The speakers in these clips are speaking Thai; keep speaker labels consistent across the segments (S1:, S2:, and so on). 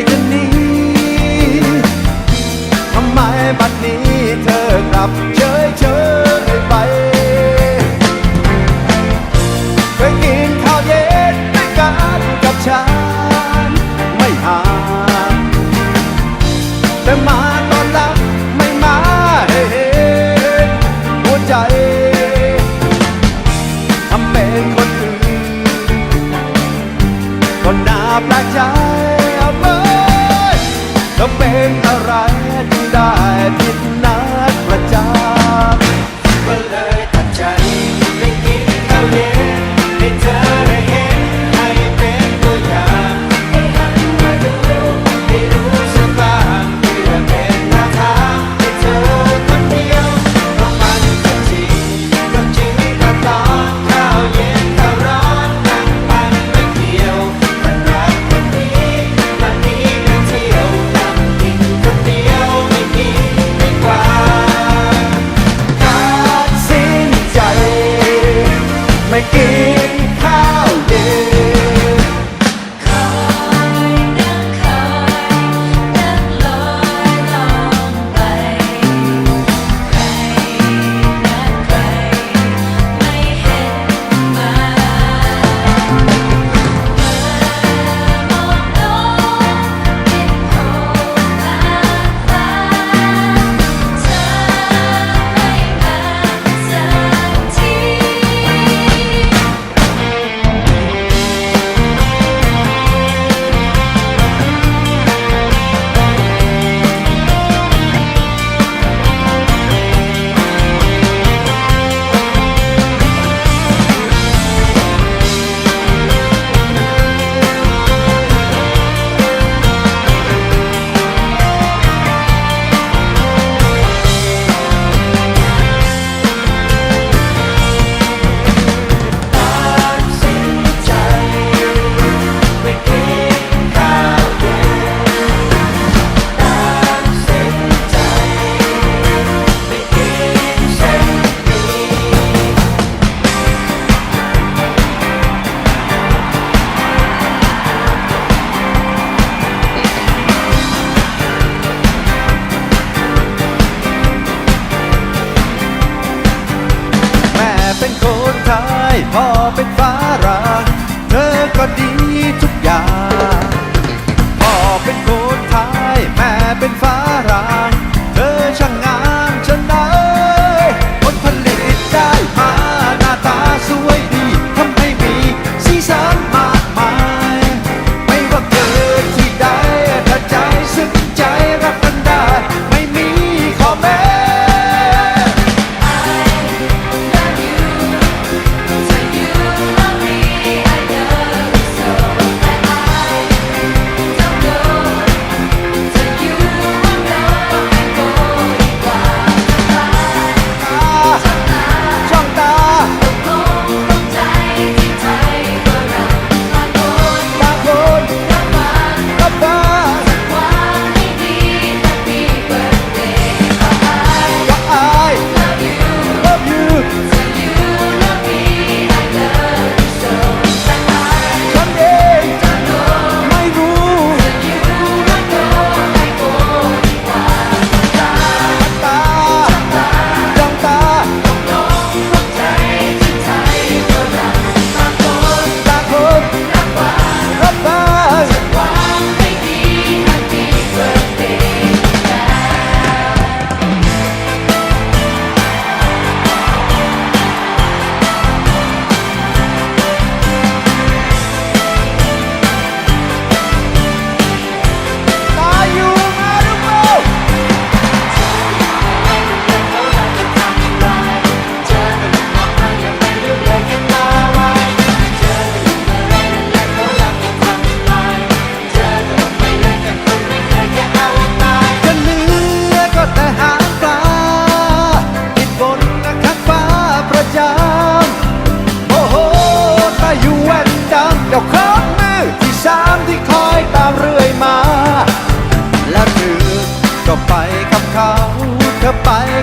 S1: ยกันนี้ ทำไมบัดนี้เธ
S2: อก
S1: ลั
S2: บ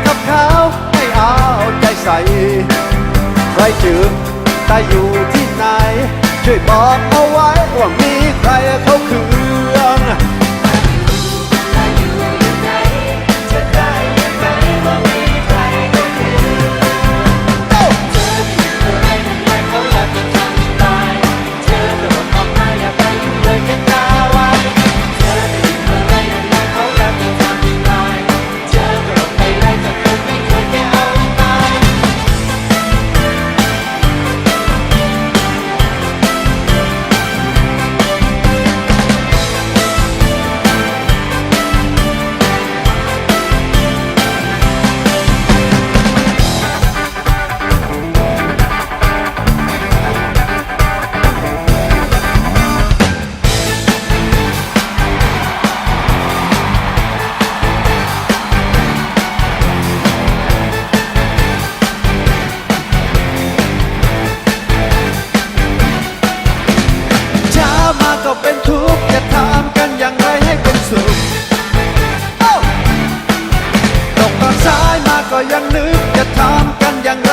S2: กับ
S1: เขาให้เอาใจใส่ใครจืดแต่อยู่ที่ไหน ช่วยบอกเอาไว้ว่ามีใครเขาคือ ก็ยังนึกจะถามกันอย่างไร